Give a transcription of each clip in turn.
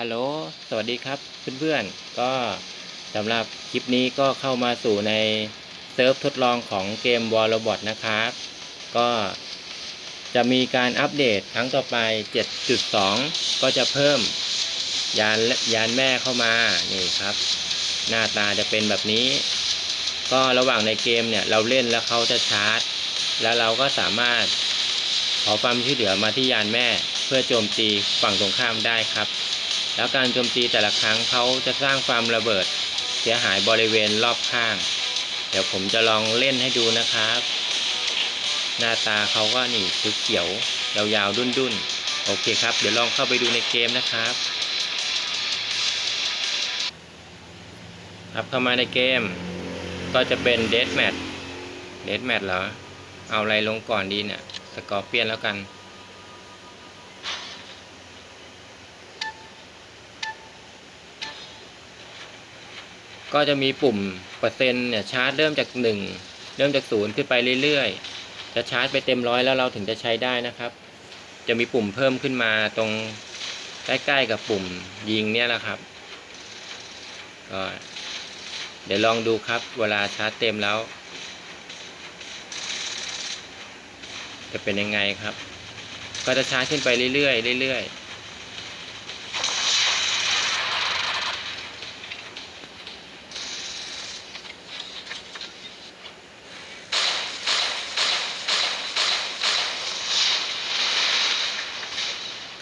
ฮัลโหล สวัสดีครับเพื่อนๆ ก็สำหรับคลิปนี้ก็เข้ามาสู่ในเซิร์ฟทดลองของเกม War Robot นะครับ ก็จะมีการอัปเดตครั้งต่อไป 7.2 ก็จะเพิ่มยานยานแม่เข้ามา นี่ครับ หน้าตาจะเป็นแบบนี้ ก็ระหว่างในเกมเนี่ย เราเล่นแล้วเขาจะชาร์จ แล้วเราก็สามารถขอความช่วยเหลือมาที่ยานแม่ เพื่อโจมตีฝั่งตรงข้ามได้ครับ แล้วการโจมตีแต่ละครั้งเขาจะสร้างความระเบิดเสียหายบริเวณรอบข้าง เดี๋ยวผมจะลองเล่นให้ดูนะครับ หน้าตาเขาก็นี่คือเขียวยาวๆดุนๆ โอเคครับ เดี๋ยวลองเข้าไปดูในเกมนะครับ ครับเข้ามาในเกม ก็จะเป็นเด a แมทเด a แมทเหรอ เอาอะไรลงก่อนดีเนี่ย สกอร์เปียนแล้วกัน ก็จะมีปุ่มเปอร์เซ็นต์เนี่ยชาร์จเริ่มจากหนึ่งเริ่มจากศูนย์ขึ้นไปเรื่อยๆ จะชาร์จไปเต็มร้อยแล้วเราถึงจะใช้ได้นะครับ จะมีปุ่มเพิ่มขึ้นมาตรงใกล้ๆกับปุ่มยิงเนี่ยแหละครับก็เดี๋ยวลองดูครับ เวลาชาร์จเต็มแล้ว จะเป็นยังไงครับ ก็จะชาร์จขึ้นไปเรื่อยๆเรื่อยๆ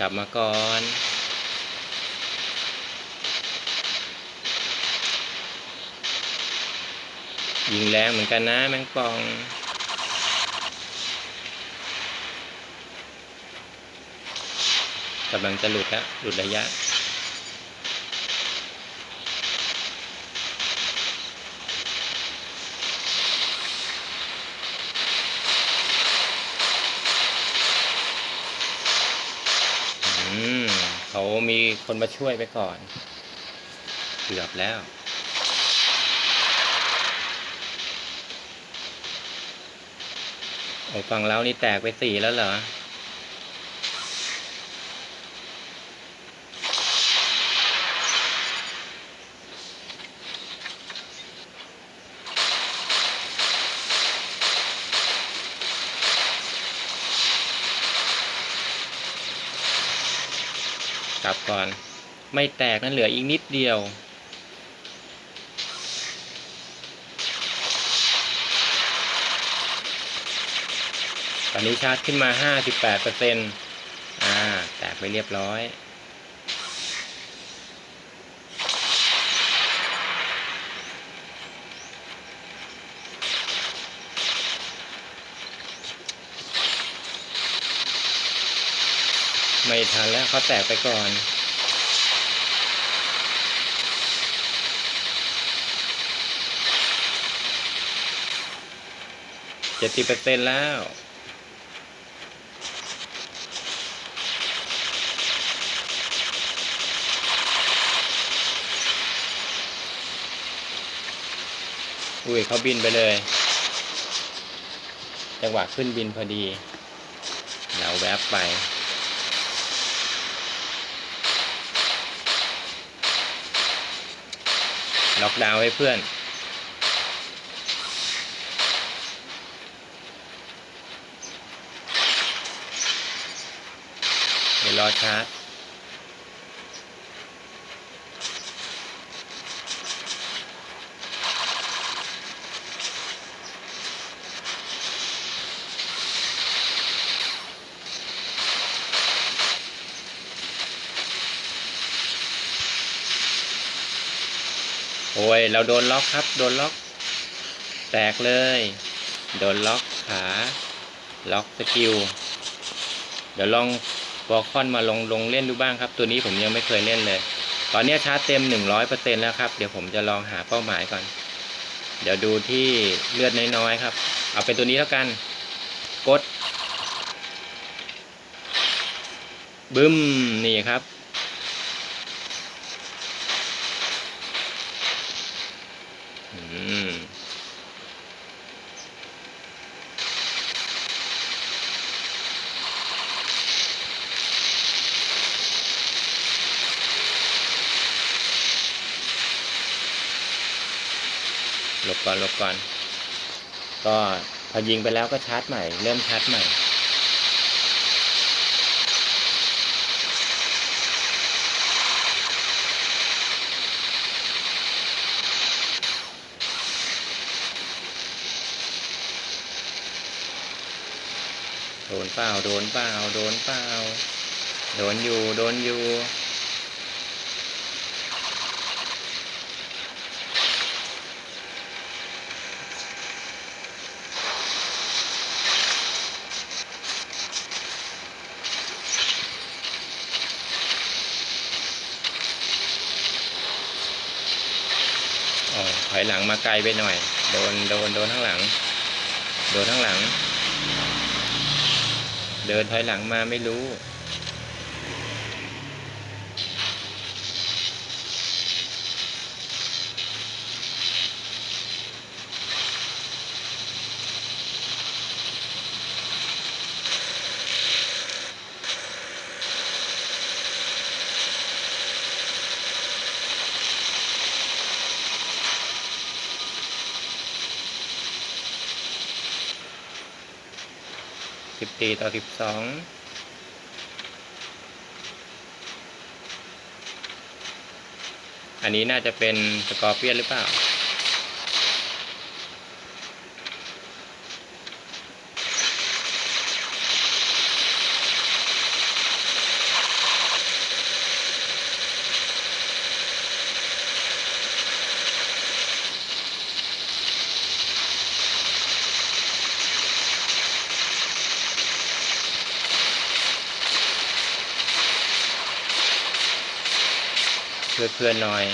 ลับมาก่อน ยิงแรงเหมือนกันนะแมงปองกำลังจะหลุดแล้วหลุดระยะ อืมเขามี คนมาช่วยไปก่อน เกือบแล้วโอ้ฝั่งเรานี่แตกไปสี่แล้วเหรอ บก่อน ไม่แตกนั่นเหลืออีกนิดเดียว ตอนนี้ชาร์จขึ้นมา 58เปอร์เซ็นต์อ่า แตกไปเรียบร้อย ไม่ทันแล้วเขาแตกไปก่อน เจ็ดสิบเปอร์เซ็นต์แล้วอุ้ยเขาบินไปเลย จังหวะขึ้นบินพอดี เราแวบไป ล็อกดาวน์ให้เพื่อน เดี๋ยวรอชาร์จ โอ้ย เราโดนล็อกครับ โดนล็อก แตกเลย โดนล็อกขา ล็อกสกิล เดี๋ยวลองวอลคอนมาลงลงเล่นดูบ้างครับ ตัวนี้ผมยังไม่เคยเล่นเลย ตอนนี้ชาร์จเต็มหนึ่งร้อยเปอร์เซ็นแล้วครับ เดี๋ยวผมจะลองหาเป้าหมายก่อน เดี๋ยวดูที่เลือดน้อยๆครับ เอาเป็นตัวนี้แล้วกัน กด บึ้ม นี่ครับ ก่อนหลบก่อน ก็พอยิงไปแล้วก็ชาร์จใหม่ เริ่มชาร์จใหม่โดนเปล่า โดนเปล่า โดนเปล่า โดนอยู่ โดนอยู่ อยหลังมาไกลไปหน่อย โดนโดนโดนข้างหลัง โดนข้างหลัง เดินถอยหลังมาไม่รู้ สิบตีต่อสิบสองอันนี้น่าจะเป็นสกอร์เปียนหรือเปล่า เพื่อเพื่อนหน่อย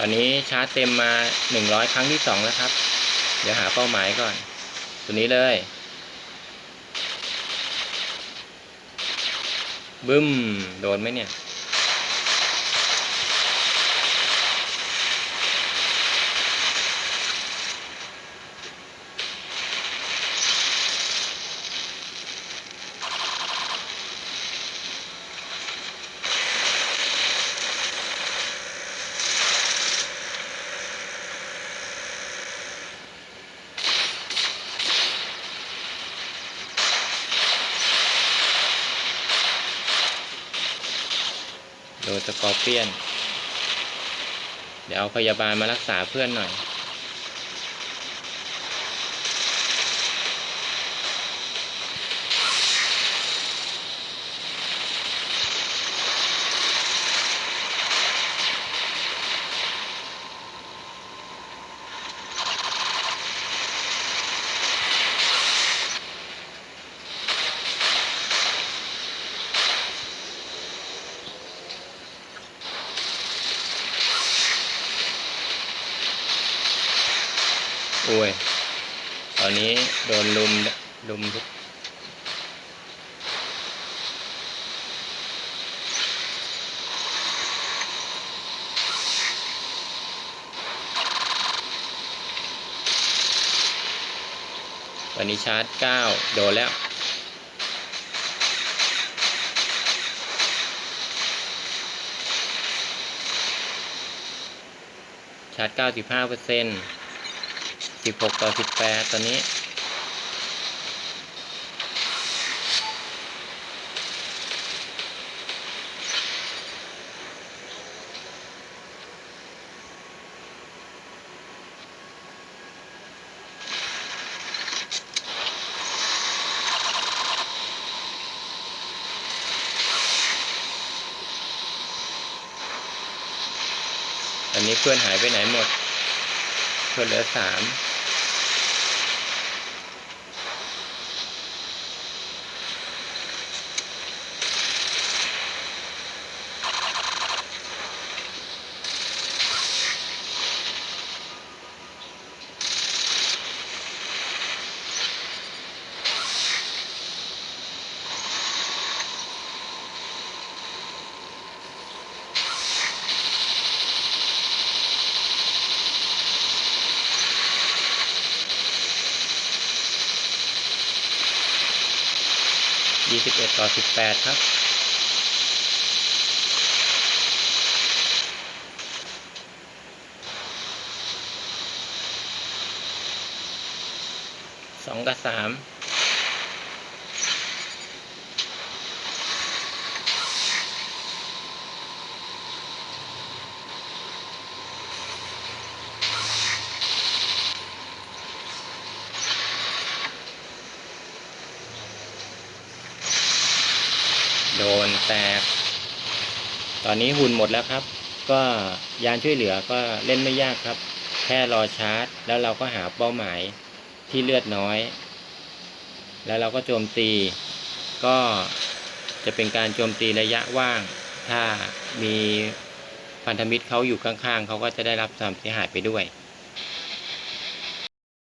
ตอนนี้ชาร์จเต็มมา 100 ครั้งที่ 2 แล้วครับ เดี๋ยวหาเป้าหมายก่อน ตัวนี้เลย บึ้ม โดนไหมเนี่ย โดนสกอร์เปียน เดี๋ยวเอาพยาบาลมารักษาเพื่อนหน่อย โอ้ย ตอนนี้โดนลุมลุมทุก วันนี้ชาร์จเก้าโดนแล้ว ชาร์จเก้าสิบห้าเปอร์เซ็นต์สิบหกต่อสิบแปดตอนนี้ นี้เพื่อนหายไปไหนหมดเพื่อนเหลือสาม ยี่สิบเอ็ดต่อสิบแปดครับ สองกับสาม โดน แตก ตอนนี้หุ่นหมดแล้วครับ ก็ยานช่วยเหลือก็เล่นไม่ยากครับ แค่รอชาร์จ แล้วเราก็หาเป้าหมายที่เลือดน้อย แล้วเราก็โจมตี ก็จะเป็นการโจมตีระยะว่าง ถ้ามีพันธมิตรเขาอยู่ข้างๆเขาก็จะได้รับความเสียหายไปด้วย